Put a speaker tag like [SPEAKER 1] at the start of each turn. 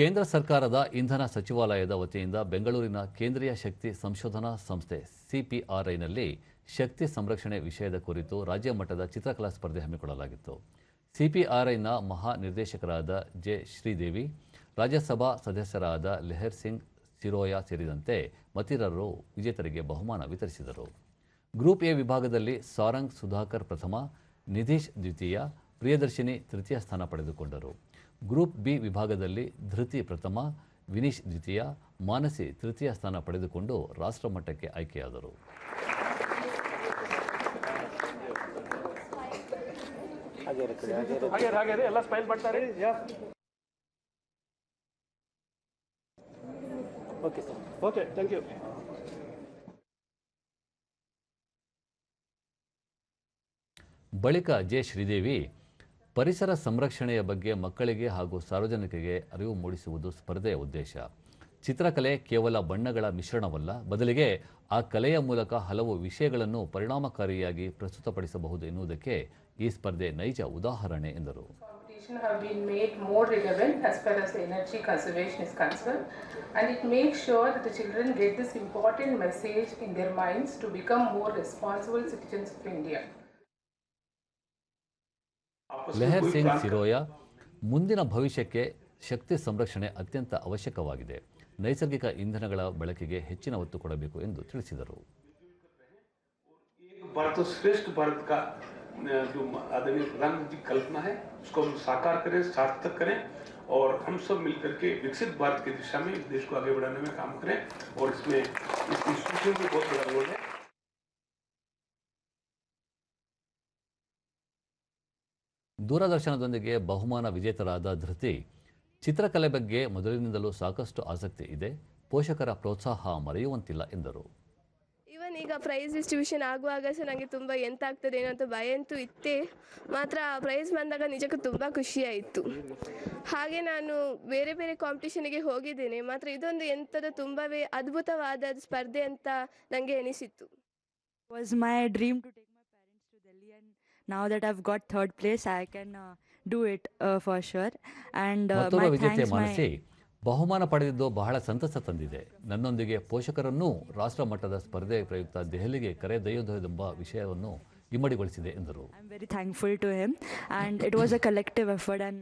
[SPEAKER 1] ಕೇಂದ್ರ ಸರ್ಕಾರದ ಇಂಧನ ಸಚಿವಾಲಯದ ವತಿಯಿಂದ ಬೆಂಗಳೂರಿನ ಕೇಂದ್ರೀಯ ಶಕ್ತಿ ಸಂಶೋಧನಾ ಸಂಸ್ಥೆ ಸಿಪಿಆರ್ಐನಲ್ಲಿ ಶಕ್ತಿ ಸಂರಕ್ಷಣೆ ವಿಷಯದ ಕುರಿತು ರಾಜ್ಯ ಮಟ್ಟದ ಚಿತ್ರಕಲಾ ಸ್ಪರ್ಧೆ ಹಮ್ಮಿಕೊಳ್ಳಲಾಗಿತ್ತು. ಸಿಪಿಆರ್ಐನ ಮಹಾ ನಿರ್ದೇಶಕರಾದ ಜೆ ಶ್ರೀದೇವಿ, ರಾಜ್ಯಸಭಾ ಸದಸ್ಯರಾದ ಲೆಹರ್ ಸಿಂಗ್ ಸಿರೋಯಾ ಸೇರಿದಂತೆ ಮತ್ತಿರರು ವಿಜೇತರಿಗೆ ಬಹುಮಾನ ವಿತರಿಸಿದರು. ಗ್ರೂಪ್ ಎ ವಿಭಾಗದಲ್ಲಿ ಸಾರಂಗ್ ಸುಧಾಕರ್ ಪ್ರಥಮ, ನಿಧೀಶ್ ದ್ವಿತೀಯ, ಪ್ರಿಯದರ್ಶಿನಿ ತೃತೀಯ ಸ್ಥಾನ ಪಡೆದುಕೊಂಡರು. ಗ್ರೂಪ್ ಬಿ ವಿಭಾಗದಲ್ಲಿ ಧೃತಿ ಪ್ರಥಮ ವಿನೀಶ್ ದ್ವಿತೀಯ ಮಾನಸಿ ತೃತೀಯ ಸ್ಥಾನ ಪಡೆದುಕೊಂಡು ರಾಷ್ಟ್ರಮಟ್ಟಕ್ಕೆ ಆಯ್ಕೆಯಾದರು.
[SPEAKER 2] ಓಕೆ ಓಕೆ ಥ್ಯಾಂಕ್ ಯು
[SPEAKER 1] ಬಳಿಕ ಜೆ ಶ್ರೀದೇವಿ ಪರಿಸರ ಸಂರಕ್ಷಣೆಯ ಬಗ್ಗೆ ಮಕ್ಕಳಿಗೆ ಹಾಗೂ ಸಾರ್ವಜನಿಕರಿಗೆ ಅರಿವು ಮೂಡಿಸುವುದು ಸ್ಪರ್ಧೆಯ ಉದ್ದೇಶ. ಚಿತ್ರಕಲೆ ಕೇವಲ ಬಣ್ಣಗಳ ಮಿಶ್ರಣವಲ್ಲ, ಬದಲಿಗೆ ಆ ಕಲೆಯ ಮೂಲಕ ಹಲವು ವಿಷಯಗಳನ್ನು ಪರಿಣಾಮಕಾರಿಯಾಗಿ ಪ್ರಸ್ತುತಪಡಿಸಬಹುದು ಎನ್ನುವುದಕ್ಕೆ ಈ ಸ್ಪರ್ಧೆ ನೈಜ ಉದಾಹರಣೆ ಎಂದರು. ಲೆಹರ್ ಸಿಂಗ್ ಸಿರೋಯಾ ಮುಂದಿನ ಭವಿಷ್ಯಕ್ಕೆ ಶಕ್ತಿ ಸಂರಕ್ಷಣೆ ಅತ್ಯಂತ ಅವಶ್ಯಕವಾಗಿದೆ ನೈಸರ್ಗಿಕ ಇಂಧನಗಳ ಬಳಕೆಗೆ ಹೆಚ್ಚಿನ ಒತ್ತು ಕೊಡಬೇಕು ಎಂದು ತಿಳಿಸಿದರು
[SPEAKER 3] एक भारत तो श्रेष्ठ भारत का अ, जो आदरणीय प्रधानमंत्री की कल्पना है उसको हम साकार करें सार्थक करें और हम सब मिलकर के विकसित भारत की दिशा में इस देश को आगे बढ़ाने में काम करें और इसमें इस इंस्टीट्यूशन की बहुत बड़ा रोल है
[SPEAKER 1] ದೂರದರ್ಶನದೊಂದಿಗೆ ಬಹುಮಾನ ವಿಜೇತರಾದ ಧೃತಿ ಚಿತ್ರಕಲೆ ಬಗ್ಗೆ ಮೊದಲಿನಿಂದಲೂ ಸಾಕಷ್ಟು ಆಸಕ್ತಿ ಇದೆ ಪೋಷಕರ ಪ್ರೋತ್ಸಾಹ ಮರೆಯುವಂತಿಲ್ಲ ಎಂದರು.
[SPEAKER 4] ಇವನ್ ಈಗ ಪ್ರೈಸ್ ಡಿಸ್ಟ್ರಿಬ್ಯೂಷನ್ ಆಗುವಾಗ ಸಹ ನನಗೆ ತುಂಬ ಎಂತ ಆಗ್ತದೆ ಏನೋ ಅಂತ ಭಯ ಅಂತೂ ಇತ್ತೇ ಮಾತ್ರ ಆ ಪ್ರೈಸ್ ಬಂದಾಗ ನಿಜಕ್ಕೂ ತುಂಬ ಖುಷಿ ಆಯಿತು ಹಾಗೆ ನಾನು ಬೇರೆ ಬೇರೆ ಕಾಂಪಿಟೇಷನ್ಗೆ ಹೋಗಿದ್ದೇನೆ ಮಾತ್ರ ಇದೊಂದು ಎಂಥದ ತುಂಬವೇ ಅದ್ಭುತವಾದ ಸ್ಪರ್ಧೆ ಅಂತ ನನಗೆ ಎನಿಸಿತ್ತು
[SPEAKER 5] was my dream to my parents to Delhi, and now that have got third place I can do it for sure and
[SPEAKER 1] ವಿಜೇತೆ
[SPEAKER 5] ಮನಸ್ಸಿ
[SPEAKER 1] ಬಹುಮಾನ ಪಡೆದಿದ್ದು ಬಹಳ ಸಂತಸ ತಂದಿದೆ. ನನ್ನೊಂದಿಗೆ ಪೋಷಕರನ್ನು ರಾಷ್ಟ್ರ ಮಟ್ಟದ ಸ್ಪರ್ಧೆ ಪ್ರಯುಕ್ತ ದೆಹಲಿಗೆ ಕರೆ ದಯೋದಯದೆಂಬ ವಿಷಯವನ್ನು ಇಮ್ಮಡಿಗೊಳಿಸಿದೆ ಎಂದರು.
[SPEAKER 5] I am very thankful to him and it was a collective effort and